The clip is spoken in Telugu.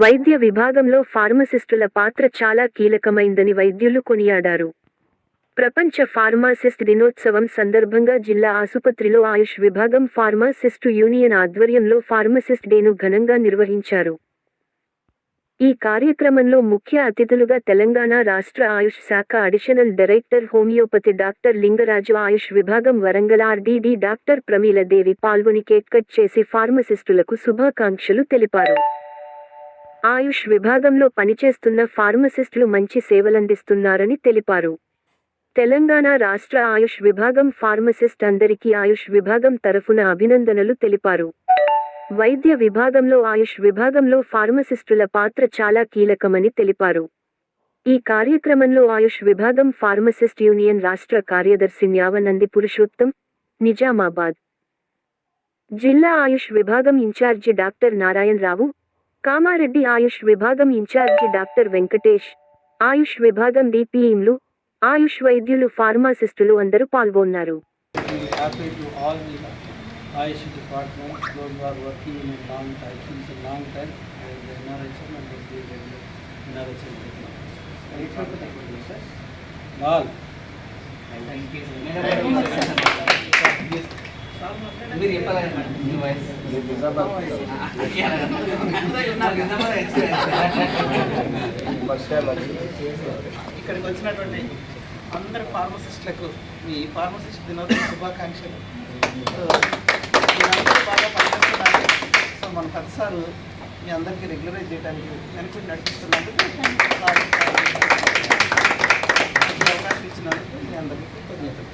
వైద్య విభాగంలో ఫార్మసిస్టుల పాత్ర చాలా కీలకమైందని వైద్యులు కొనియాడారు. ప్రపంచ ఫార్మాసిస్ట్ దినోత్సవం సందర్భంగా జిల్లా ఆసుపత్రిలో ఆయుష్ విభాగం ఫార్మాసిస్టు యూనియన్ ఆధ్వర్యంలో ఫార్మసిస్ట్ డేను ఘనంగా నిర్వహించారు. ఈ కార్యక్రమంలో ముఖ్య అతిథులుగా తెలంగాణ రాష్ట్ర ఆయుష్ శాఖ additional director homeopathy doctor Lingaraju Ayush విభాగం వరంగల్ ఆర్డీడీ డాక్టర్ ప్రమీలదేవి పాల్గొని కేక్ కట్ చేసి ఫార్మసిస్టులకు శుభాకాంక్షలు తెలిపారు. ఆయుష్ విభాగంలో పనిచేస్తున్న ఫార్మసిస్టులు మంచి సేవలందిస్తున్నారని తెలిపారు. తెలంగాణ రాష్ట్ర ఆయుష్ విభాగం ఫార్మసిస్ట్ అందరికీ ఆయుష్ విభాగం తరఫున అభినందనలు తెలిపారు. వైద్య విభాగంలో ఆయుష్ విభాగంలో ఫార్మసిస్టుల పాత్ర చాలా కీలకమని తెలిపారు. ఈ కార్యక్రమంలో ఆయుష్ విభాగం ఫార్మసిస్ట్ యూనియన్ రాష్ట్ర కార్యదర్శి న్యావనంది పురుషోత్తం నిజామాబాద్ జిల్లా ఆయుష్ విభాగం ఇన్ఛార్జి డాక్టర్ నారాయణ రావు కామారెడ్డి ఆయుష్ విభాగం ఇన్ఛార్జి డాక్టర్ వెంకటేష్ ఆయుష్ విభాగం డిపిఎంలు ఆయుష్ వైద్యులు ఫార్మాసిస్టులు అందరూ పాల్గొన్నారు. మీరు చెప్పాలి మేడం మీ వాయిస్. ఇక్కడికి వచ్చినటువంటి అందరు ఫార్మసిస్టులకు మీ ఫార్మసిస్ట్ దినోత్సవ శుభాకాంక్షలు. బాగా పనిచేస్తున్నారు. సో మన ప్రతిసారి మీ అందరికీ రెగ్యులరైజ్ చేయడానికి వెనుకటి నడిపిస్తున్నందుకు అవకాశం ఇచ్చినందుకు మీ అందరికీ కృతజ్ఞతలు.